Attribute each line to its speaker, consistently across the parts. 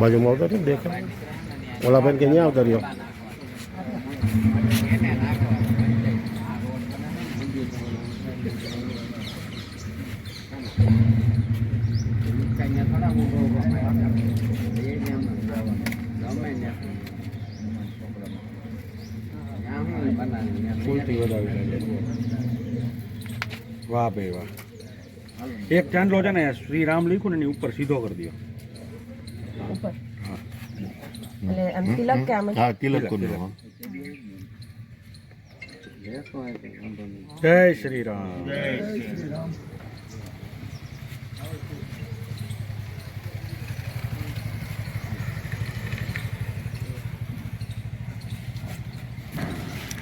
Speaker 1: બાજુમાં આવતો રહ્યો દેખાય ઓલા ભાઈ કે અહીંયા આવતો રહ્યો
Speaker 2: વાહ ભાઈ વાહ. એક ચાંદલો છે ને શ્રી રામ લખ્યું ને એની ઉપર સીધો કરી દો.
Speaker 3: ઉપર? એટલે આમ તિલક કે આમ?
Speaker 1: હા તિલક કરી દો
Speaker 2: જય શ્રી રામ.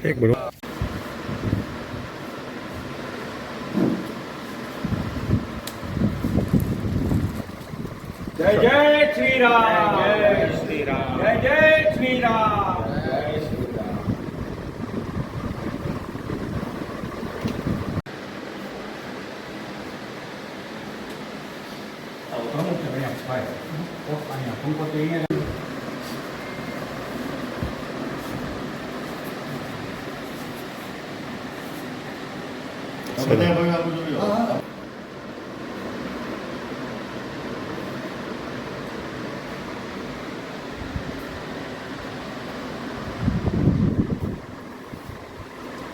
Speaker 1: એક મિનિટ
Speaker 2: જય જય શ્રી રામ જય શ્રી રામ જય જય શ્રી રામ જય શ્રી રામ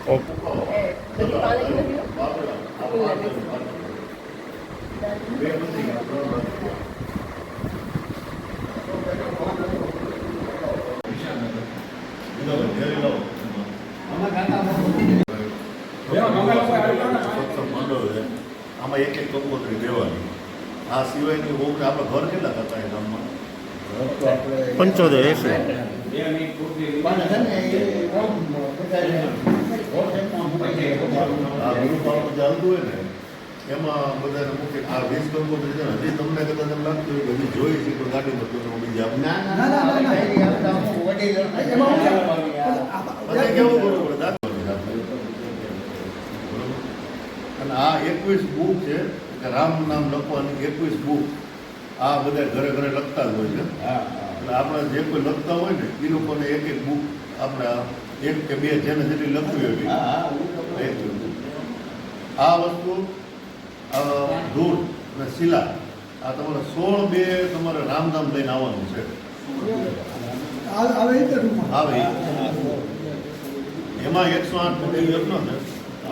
Speaker 3: એ બધું પાણી નથી
Speaker 4: સત્સંગ મંડળ છે આમાં એક કંકોત્રી દેવાની. આ સિવાયની ઓગણ આપણે ઘર કેટલા થતા એ ગામમાં?
Speaker 1: પંચોતેર એસી.
Speaker 4: આ ગ્રુપ ચાલતું હોય ને એમાં બધાને મૂકે. આ વીસ કંકોત્રી હજી તમને કદાચ એમ લાગતું હોય હજી જોઈ છે તો ગાડીમાં તો તમે બીજી કેવું. બરોબર? અને આ એકવીસ બુક છે કે રામ નામ લખવાની એકવીસ બુક આ બધા ઘરે ઘરે લખતા જ હોય છે. એટલે આપણે જે કોઈ લખતા હોય ને એ લોકોને એક એક બુક આપણે એક કે બે જેને જેટલી લખવી હોય. આ વસ્તુ ધૂળ અને શિલા આ તમારે સોળ બે તમારે રામધામ લઈને આવવાનું છે. આવે એમાં એકસો આઠ યોજના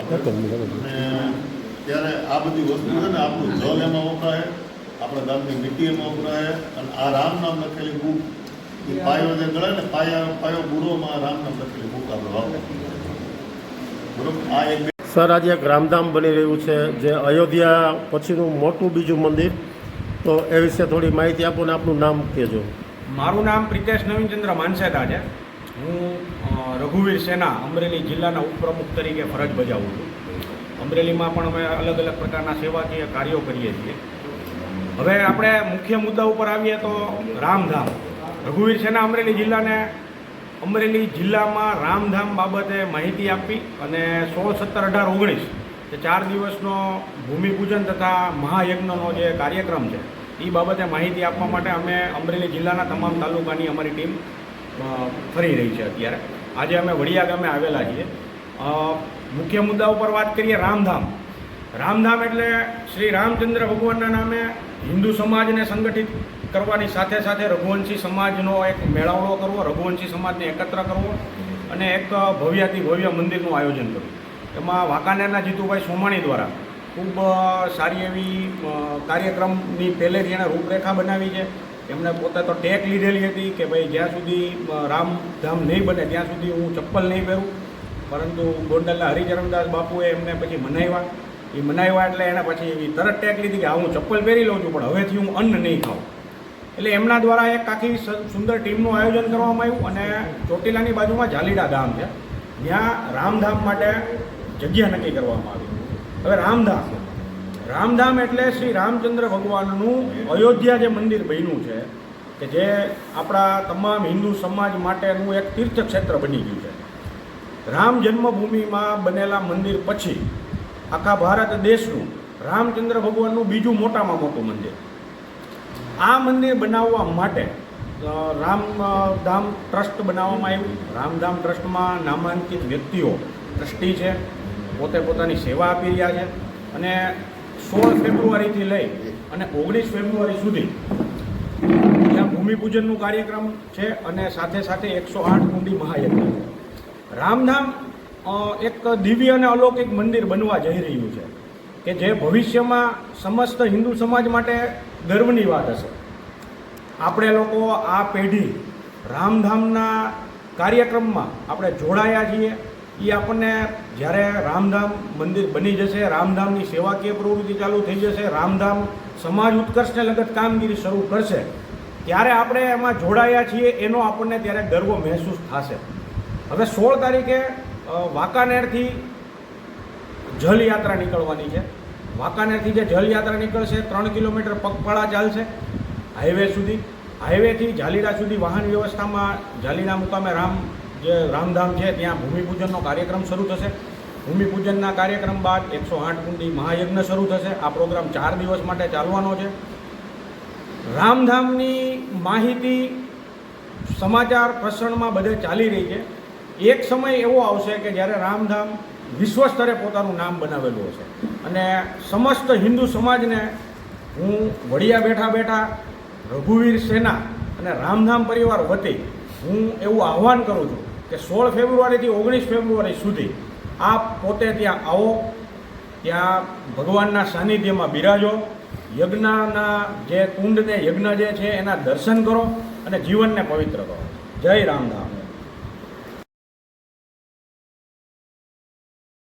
Speaker 4: છે અને ત્યારે આ બધી વસ્તુ છે ને આપણું જલ એમાં વપરાય આપણા ગામની મિટ્ટી એમાં વપરાય અને આ રામ નામ લખેલી બુક એ પાયો જે ગળે ને પાયા પાયો બુરોમાં રામ નામ લખેલી બુક આપણે બરોબર? આ એક
Speaker 1: સર આજે એક રામધામ બની રહ્યું છે જે અયોધ્યા પછીનું મોટું બીજું મંદિર. તો એ વિશે થોડી માહિતી આપો ને આપનું નામ કહેજો.
Speaker 2: મારું નામ પ્રિતેશ નવીનચંદ્ર માનસેદા છે હું રઘુવીર સેના અમરેલી જિલ્લાના ઉપપ્રમુખ તરીકે ફરજ બજાવું છું. અમરેલીમાં પણ અમે અલગ અલગ પ્રકારના સેવાકીય કાર્યો કરીએ છીએ. હવે આપણે મુખ્ય મુદ્દા ઉપર આવીએ તો રામધામ. રઘુવીર સેના અમરેલી જિલ્લાને અમરેલી જિલ્લામાં રામધામ બાબતે માહિતી આપી અને સોળ સત્તર અઢાર ઓગણીસ, જે ચાર દિવસનો ભૂમિપૂજન તથા મહાયજ્ઞનો જે કાર્યક્રમ છે એ બાબતે માહિતી આપવા માટે અમે અમરેલી જિલ્લાના તમામ તાલુકાની અમારી ટીમ ફરી રહી છે અત્યારે. આજે અમે વડિયા ગામે આવેલા છીએ. મુખ્ય મુદ્દા ઉપર વાત કરીએ રામધામ. રામધામ એટલે શ્રી રામચંદ્ર ભગવાનના નામે હિન્દુ સમાજને સંગઠિત કરવાની સાથે સાથે રઘુવંશી સમાજનો એક મેળાવડો કરવો, રઘુવંશી સમાજને એકત્ર કરવો અને એક ભવ્યાતિ ભવ્ય મંદિરનું આયોજન કરવું. એમાં વાંકાનેરના જીતુભાઈ સોમાણી દ્વારા ખૂબ સારી એવી કાર્યક્રમની પહેલેથી એણે રૂપરેખા બનાવી છે. એમણે પોતે તો ટેક લીધેલી હતી કે ભાઈ જ્યાં સુધી રામધામ નહીં બને, ત્યાં સુધી હું ચપ્પલ નહીં પહેરું. પરંતુ ગોંડલના હરિચરણદાસ બાપુએ એમને પછી મનાવ્યા. એ મનાવ્યા એટલે એને પછી એવી તરત ટેક લીધી કે હા, હું ચપ્પલ પહેરી લઉં છું, પણ હવેથી હું અન્ન નહીં ખાઉં. એટલે એમના દ્વારા એક આખી સુંદર ટીમનું આયોજન કરવામાં આવ્યું અને ચોટીલાની બાજુમાં જાલીડા ધામ છે. જ્યાં રામધામ માટે જગ્યા નક્કી કરવામાં આવી. હવે રામધામ. રામધામ એટલે શ્રી રામચંદ્ર ભગવાનનું અયોધ્યા જે મંદિર બન્યું છે, કે જે આપણા તમામ હિન્દુ સમાજ માટેનું એક તીર્થક્ષેત્ર બની ગયું રામ જન્મભૂમિમાં બનેલા મંદિર પછી આખા ભારત દેશનું રામચંદ્ર ભગવાનનું બીજું મોટામાં મોટું મંદિર. આ મંદિર બનાવવા માટે રામધામ ટ્રસ્ટ બનાવવામાં આવ્યું. રામધામ ટ્રસ્ટમાં નામાંકિત વ્યક્તિઓ, ટ્રસ્ટી છે, પોતે પોતાની સેવા આપી રહ્યા છે અને સોળ ફેબ્રુઆરીથી લઈ અને ઓગણીસ ફેબ્રુઆરી સુધી ત્યાં ભૂમિપૂજનનું કાર્યક્રમ છે અને સાથે સાથે એકસો આઠ કુંડી મહાયજ્ઞ છે. રામધામ એક દિવ્ય અને અલૌકિક મંદિર બનવા જઈ રહ્યું છે, કે જે ભવિષ્યમાં સમસ્ત હિન્દુ સમાજ માટે ગર્વની વાત હશે. આપણે લોકો આ પેઢી રામધામના કાર્યક્રમમાં આપણે જોડાયા છીએ. એ આપણને જ્યારે રામધામ મંદિર બની જશે, રામધામની સેવાકીય પ્રવૃત્તિ ચાલુ થઈ જશે, રામધામ સમાજ ઉત્કર્ષને લગત કામગીરી શરૂ કરશે, ત્યારે આપણે એમાં જોડાયા છીએ એનો આપણને ત્યારે ગર્વ મહેસૂસ થશે. હવે સોળ તારીખે વાંકાનેરથી જલયાત્રા નીકળવાની છે. વાંકાનેરથી જે જલયાત્રા નીકળશે, ત્રણ કિલોમીટર પગપાળા ચાલશે હાઈવે સુધી. હાઈવેથી ઝાલીડા સુધી વાહન વ્યવસ્થામાં ઝાલીડા મુકામે રામ, જે રામધામ છે, ત્યાં ભૂમિપૂજનનો કાર્યક્રમ શરૂ થશે. ભૂમિપૂજનના કાર્યક્રમ બાદ એકસો આઠ કુંડી મહાયજ્ઞ શરૂ થશે. આ પ્રોગ્રામ ચાર દિવસ માટે ચાલવાનો છે. રામધામની માહિતી સમાચાર પ્રસરણમાં બધે ચાલી રહી છે. એક સમય એવો આવશે કે જ્યારે રામધામ વિશ્વ સ્તરે પોતાનું નામ બનાવેલું હશે. અને સમસ્ત હિન્દુ સમાજને હું વડિયા બેઠા બેઠા, રઘુવીર સેના અને રામધામ પરિવાર વતી હું એવું આહ્વાન કરું છું કે સોળ ફેબ્રુઆરીથી ઓગણીસ ફેબ્રુઆરી સુધી આપ પોતે ત્યાં આવો, ત્યાં ભગવાનના સાનિધ્યમાં બિરાજો, યજ્ઞના જે કુંડને યજ્ઞ જે છે એના દર્શન કરો અને જીવનને પવિત્ર કરો. જય રામધામ.